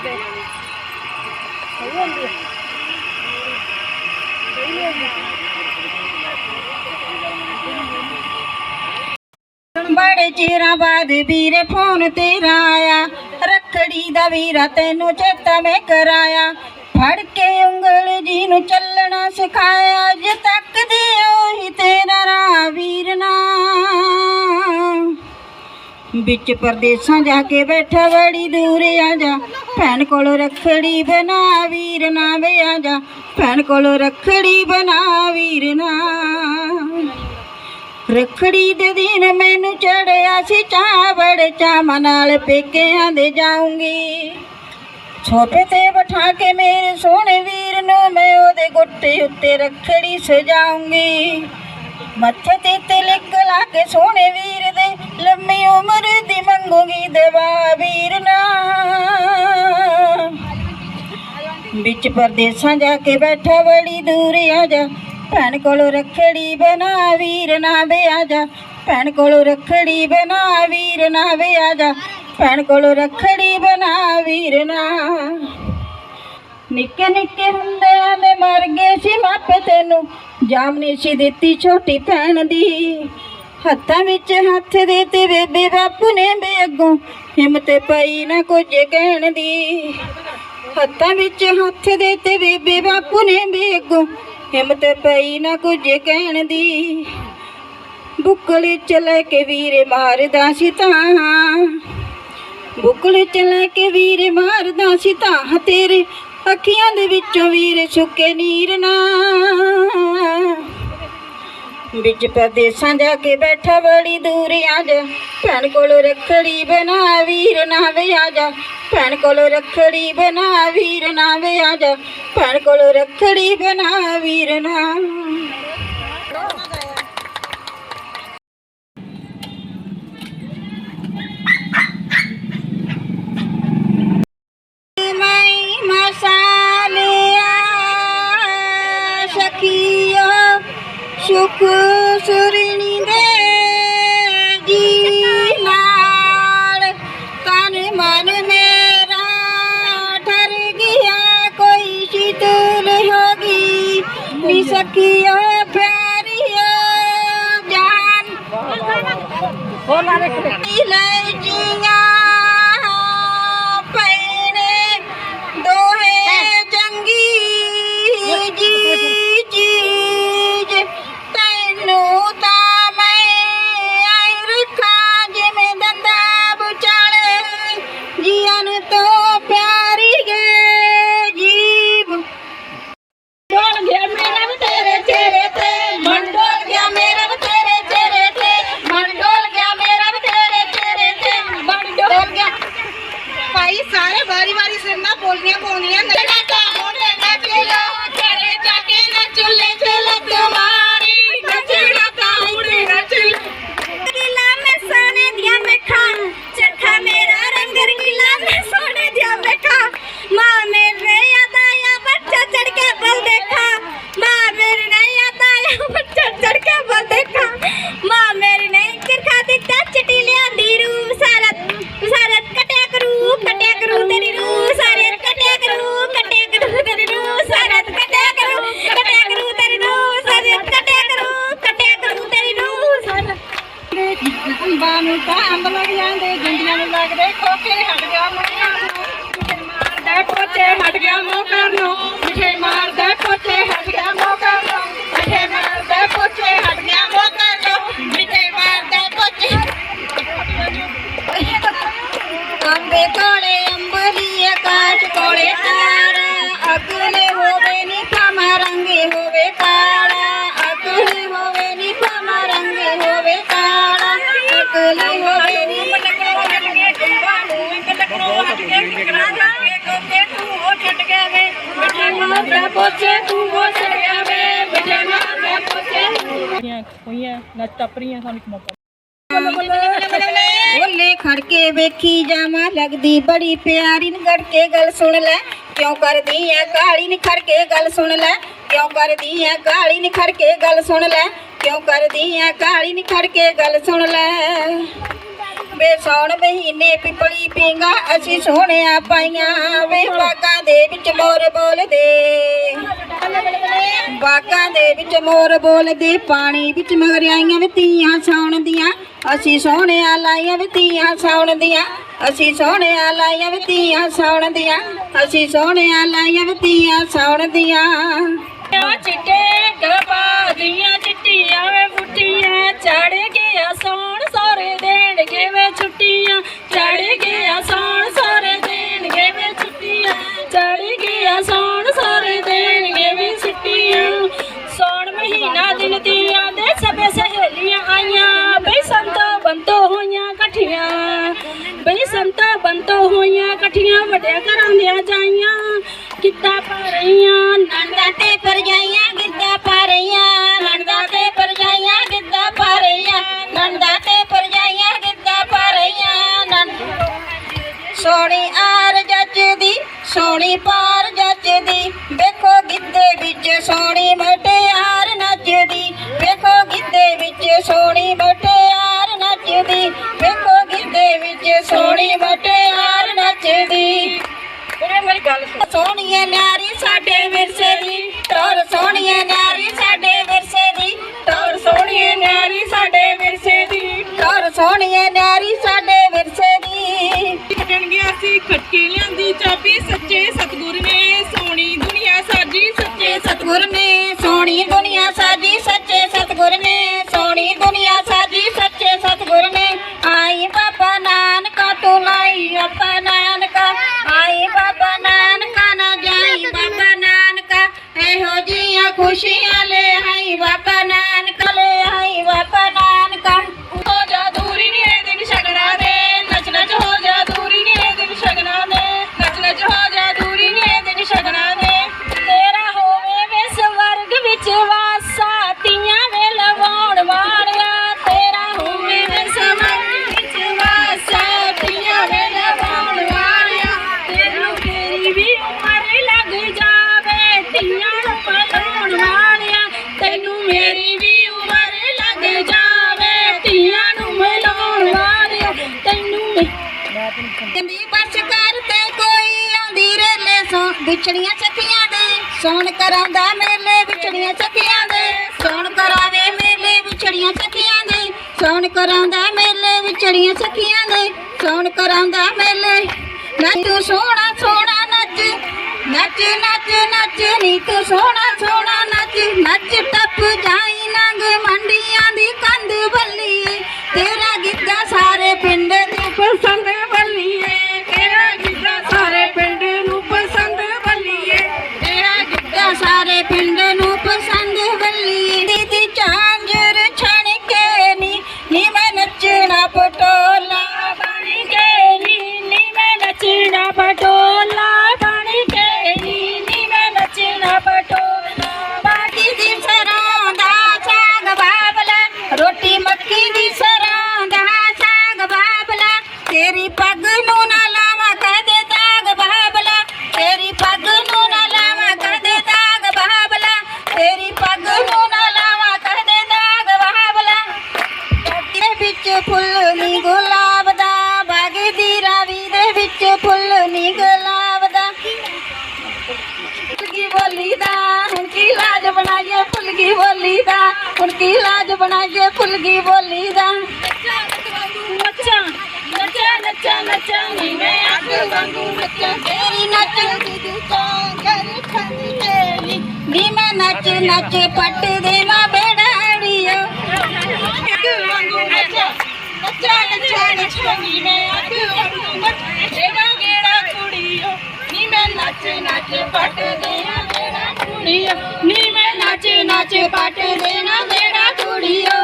ਤੇ ਸਹੀ ਹੁੰਦੀ ਹੈ ਬੜੇ ਚਿਰਾਂ ਬਾਅਦ ਵੀਰੇ ਫੋਨ ਤੇਰਾ ਆਇਆ ਰੱਖੜੀ ਦਾ ਵੀਰਾ ਤੈਨੂੰ ਚੇਤਾ ਮੈਂ ਕਰਾਇਆ ਫੜ ਕੇ ਉਂਗਲ ਜੀ ਨੂੰ ਚੱਲਣਾ ਸਿਖਾਇਆ ਅੱਜ ਤੱਕ ਦੇ ਉਹੀ ਤੇਰਾ ਰਾਹ ਵੀਰਨਾ ਵਿੱਚ ਪਰਦੇਸਾਂ ਜਾ ਕੇ ਬੈਠਾ ਬੜੀ ਦੂਰ ਆ ਜਾ। ਭੈਣ ਕੋਲੋਂ ਰੱਖੜੀ ਬਣਾ ਵੀਰ ਨਾ ਵੇ ਆ ਜਾ। ਭੈਣ ਕੋਲੋਂ ਰੱਖੜੀ ਬਣਾ ਵੀਰ ਨਾ। ਰੱਖੜੀ ਦੇ ਦਿਨ ਮੈਨੂੰ ਚੜਿਆ ਸੀ ਚਾਹ ਬੜੇ ਚਾਵਾਂ ਨਾਲ ਪੇਕਿਆਂ ਦੇ ਜਾਊਂਗੀ। ਛੋਟੇ ਤੇ ਬਿਠਾ ਕੇ ਮੇਰੇ ਸੋਹਣੇ ਵੀਰ ਨੂੰ ਮੈਂ ਉਹਦੇ ਗੁੱਟੇ ਉੱਤੇ ਰੱਖੜੀ ਸਜਾਊਂਗੀ। ਮੱਥੇ ਤੇ ਤਿਲਕ ਲਾ ਕੇ ਸੋਹਣੇ ਵੀਰ ਦੇ, ਲੰਮੀ ਉਮਰ ਦੀ ਮੰਗੂਗੀ ਦੇਵਾ ਵੀਰ ਨਾ ਵਿੱਚ ਪਰਦੇਸਾਂ ਜਾ ਕੇ ਬੈਠਾ ਬੜੀ ਦੂਰ ਆ ਜਾ, ਭੈਣ ਕੋਲੋਂ ਰੱਖੜੀ ਬਣਾ ਵੀਰ ਨਾ ਵੇ ਆ ਜਾ। ਭੈਣ ਕੋਲੋਂ ਰੱਖੜੀ ਬਣਾ ਵੀਰ ਨਾ ਵੇ ਆ ਜਾ, ਭੈਣ ਕੋਲੋਂ ਰੱਖੜੀ ਬਣਾ ਵੀਰ ਨਾ ਨਿੱਕੇ ਨਿੱਕੇ ਹੁੰਦਿਆਂ ਦੇ ਮਰ ਗਏ ਸੀ ਮਾਪੇ ਤੈਨੂੰ। ਜਾਮਨੀ ਸੀ ਦਿੱਤੀ ਛੋਟੀ ਭੈਣ ਦੀ। ਹੱਥਾਂ ਵਿੱਚ ਹੱਥ ਦੇ ਤੇ ਬੇਬੇ ਬਾਪੂ ਨੇ ਬੇ ਅੱਗੋਂ। ਹਿੰਮਤ ਪਈ ਨਾ ਕੁਝ ਕਹਿਣ ਦੀ। ਹੱਥਾਂ ਵਿੱਚ ਹੱਥ ਦੇ ਤੇ ਬੇਬੇ ਬਾਪੂ ਨੇ ਵੀ ਅੱਗੋਂ। ਹਿੰਮਤ ਪਈ ਨਾ ਕੁਝ ਕਹਿਣ ਦੀ। ਬੁੱਕਲ ਚ ਲੈ ਕੇ ਵੀਰੇ ਮਾਰਦਾ ਸੀ ਤਾਂ। ਬੁੱਕਲ ਚ ਲੈ ਕੇ ਵੀਰੇ ਮਾਰਦਾ ਸੀ ਤਾਂ ਤੇਰੇ ਅੱਖੀਆਂ ਦੇ ਵਿੱਚੋਂ ਵੀਰੇ ਸੁੱਕੇ ਨੀਰ ਨਾ। ਵਿੱਚ ਪਰਦੇਸਾਂ ਜਾ ਕੇ ਬੈਠਾ ਬੜੀ ਦੂਰ ਆ ਜਾ। ਭੈਣ ਕੋਲੋਂ ਰੱਖੜੀ ਬਣਾ ਵੀਰ ਨਾ ਵੇ ਆ ਜਾ। ਭੈਣ ਕੋਲੋਂ ਰੱਖੜੀ ਬਣਾ ਵੀਰ ਨਾ ਵੇ ਆ ਜਾ। ਭੈਣ ਕੋਲੋਂ ਰੱਖੜੀ ਬਣਾ ਵੀਰ ਨਾ। ਸਖੀਓ ਸੁਖ ਸੁਰਣੀ ਦੇ ਜੀ ਨਾਲ ਤਨ ਮਨ ਮੇਰਾ ਠਰ ਗਿਆ ਕੋਈ ਸ਼ੀਤਲ ਵਾਰੀ ਵਾਰੀ ਸਿਰ ਨਾਲ ਬੋਲੀਆਂ ਪਾਉਣੀਆਂ ਨੱਚਣਾ ਅੰਬਾਂ ਨੂੰ ਤਾਂ ਅੰਬ ਲੱਗ ਜਾਂਦੇ ਜੰਡੀਆਂ ਨੂੰ ਲੱਗਦੇ ਖੋਕੇ ਹਟ ਗਿਆ ਮੋਕਾਂ ਨੂੰ, ਮਿੱਠੇ ਮਾਰਦਾ ਕੋਚੇ ਹਟ ਗਿਆ ਮੋਕਾਂ ਨੂੰ, ਮਿੱਠੇ ਮਾਰਦਾ ਕੋਚੇ ਹਟ ਗਿਆ ਮੋਕਾਂ ਹੋਈਆਂ ਨੱਚ ਟੱਪ ਰਹੀਆਂ ਸਾਨੂੰ ਇੱਕ ਮੌਕਾ ਓਲੇ ਖੜ ਕੇ ਵੇਖੀ ਜਾਵਾਂ ਲੱਗਦੀ ਬੜੀ ਪਿਆਰੀ ਨ। ਕੇ ਗੱਲ ਸੁਣ ਲੈ ਕਿਉਂ ਕਰਦੀ ਐ ਕਾਲੀ ਨ? ਖੜ ਕੇ ਗੱਲ ਸੁਣ ਲੈ ਕਿਉਂ ਕਰਦੀ ਐ ਕਾਲੀ ਨ? ਖੜ ਕੇ ਗੱਲ ਸੁਣ ਲੈ ਕਿਉਂ ਕਰਦੀ ਐ ਕਾਲੀ ਨ? ਖੜ ਕੇ ਗੱਲ ਸੁਣ ਲੈ। ਵੇ ਸੌਣ ਮਹੀਨੇ ਪਿਪਲੀ ਪੀਂਗਾ ਅਸੀਂ ਸੋਹਣਿਆ ਪਾਈਆਂ ਵੇ ਬਾਗਾਂ ਦੇ ਵਿੱਚ ਮੋਰ ਬੋਲਦੇ। ਬਾਗਾਂ ਦੇ ਵਿੱਚ ਮੋਰ ਬੋਲਦੇ, ਪਾਣੀ ਵਿੱਚ ਮਗਰਿਆਈਆਂ ਵੇ ਤੀਆਂ ਸੌਣ ਦੀਆਂ। ਅਸੀਂ ਸੋਹਣਿਆ ਲਾਈਆਂ ਵੇ ਤੀਆਂ ਸੌਣ ਦੀਆਂ। ਅਸੀਂ ਸੋਹਣਿਆ ਲਾਈਆਂ ਵੇ ਤੀਆਂ ਸੌਣ ਦੀਆਂ। ਅਸੀਂ ਸੋਹਣਿਆ ਲਾਈਆਂ ਵੇ ਤੀਆਂ ਸੌਣ ਦੀਆਂ। ਚਿੱਟੇ ਗਪਾ ਦੀਆਂ ਚਿੱਟੀਆਂ ਵੇ ਫੁੱਟੀਆਂ ਚੜ ਗਿਆ ਸੌਣ ਸਾਰੇ ਦੇਣਗੇ ਵੇ ਛੁੱਟੀਆਂ। ਚੜ ਗਿਆ ਸੌਣ ਸਾਰੇ ਦੇਣਗੇ ਵੇ ਛੁੱਟੀਆਂ। ਚੜ ਗਿਆ ਸੌਣ ਸਾਰੇ ਦੇਣਗੇ ਵੇ ਛੁੱਟੀਆਂ। ਸੌਣ ਮਹੀਨਾ ਦਿਨ ਦੀਆਂ ਦੇ ਸਭੇ ਸਹੇਲੀਆਂ ਆਈਆਂ। ਬਈ ਸੰਤੋ ਬੰਤੋ ਹੋਈਆਂ ਇਕੱਠੀਆਂ। ਬਈ ਸੰਤੋ ਬੰਤੋ ਹੋਈਆਂ ਇਕੱਠੀਆਂ ਵੱਡੇ ਘਰਾਂ ਦੀਆਂ ਜਾਈਆਂ। ਕਿੱਦਾਂ ਪਾ ਰਹੀਆਂ ਨੰਦਾ ਤੇ ਪਰਜਾਈਆਂ ਗਿੱਧਾ ਪਾ ਰਹੀਆਂ। ਸੋਹਣੀਏ ਨਾਰੀ ਸਾਡੇ ਵਿਰਸੇ ਦੀ ਟੋਰ ਸੋਹਣੀਏ ਨਾਰੀ ਸਾਡੇ ਵਿਰਸੇ ਦੀ ਟੋਰ ਸੋਹਣੀਏ ਨਾਰੀ ਸਾਡੇ ਵਿਰਸੇ ਦੀ ਟੋਰ ਸੋਹਣੀਏ ਨਾਰੀ ਸਾਡੇ ਵਿਰਸੇ ਦੀ। ਕੱਢਣ ਗਿਆ ਸੀ ਖਟਕੇ ਲਿਆਂਦੀ ਚਾਬੀ, ਸੱਚੇ ਸਤਗੁਰ ਨੇ ਸੋਹਣੀ ਦੁਨੀਆ ਸਾਜੀ, ਸੱਚੇ ਸਤਗੁਰ ਨੇ ਸੋਹਣੀ ਦੁਨੀਆ ਸਾਜੀ, ਸੱਚੇ ਸਤਗੁਰ ਨੇ ਸੋਹਣੀ ਦੁਨੀਆ ਸਾਜੀ, ਸੱਚੇ ਸਤਗੁਰ ਨੇ। ਆਈ ਬਾਬਾ ਨਾਨਕਾ ਤੂੰ ਲਾਈ ਆਪਾ ਵਿਛੜੀਆਂ ਸਖੀਆਂ ਦੇ ਸੋਣ ਕਰਾਉਂਦਾ ਮੇਲੇ ਵਿਛੜੀਆਂ ਸਖੀਆਂ ਦੇ। ਸੋਣ ਕਰਾਵੇ ਮੇਲੇ ਵਿਛੜੀਆਂ ਸਖੀਆਂ ਦੇ ਸੋਣ ਕਰਾਉਂਦਾ ਮੇਲੇ ਵਿਛੜੀਆਂ ਸਖੀਆਂ ਦੇ। ਸੋਣ ਕਰਾਉਂਦਾ ਮੇਲੇ ਨਾ ਤੂੰ ਸੋਹਣਾ ਸੋਹਣਾ ਨੱਚ ਨੱਚ ਨੱਚ ਨੱਚ ਨੀ ਤੂੰ ਸੋਹਣਾ ਸੋਹਣਾ ਨੱਚ ਨੱਚ ਟੱਪ ਜਾਈ ਨੰਗ ਮੰਡੀਆਂ ਦੀ ਕੰਧ ਬੱਲੀਏ ਤੇਰਾ ਮੈਂ ਨੱਚਣਾ ਲਾਜ ਬਣਾਈਏ ਫੁਲਕੀ ਬੋਲੀ ਦਾ। ਹੁਣ ਕੀ ਲਾਜ ਬਣਾਈਏ ਫੁਲਕੀ ਬੋਲੀ ਦਾ। ਨੱਚਾਂ ਨੱਚਾਂ ਨੱਚਾਂ ਨੱਚਾਂ ਨੀ ਮੈਂ ਅੱਗ ਵਾਂਗੂ ਨੱਚਾਂ। ਤੇਰੀ ਨੱਚਦੀ ਦੀ ਚਾਂਗਰ ਖੰਦੀ ਤੇਰੀ। ਨੀ ਮੈਂ ਨੱਚ ਨੱਚ ਪੱਟ ਦੇਵਾਂ ਬੇੜਾੜੀਓ। ਅੱਗ ਵਾਂਗੂ ਨੱਚਾ ਨੱਚਾ ਨੱਚਾ ਨੱਚਾ ਨੀ ਮੈਂ ਅੱਗ ਵਾਂਗੂ ਨੱਚ। ਜਿਹੜਾ ਗੇੜਾ ਕੁੜੀਓ ਨੀ ਮੈਂ ਨੱਚ ਨੱਚ ਪੱਟ ਦੇ ਕੁੜੀਓ ਨਾਚੇ ਮੈਂ ਨਾਚ ਨਾਚ ਦੇਣਾ ਮੇਰਾ ਕੁੜੀਓ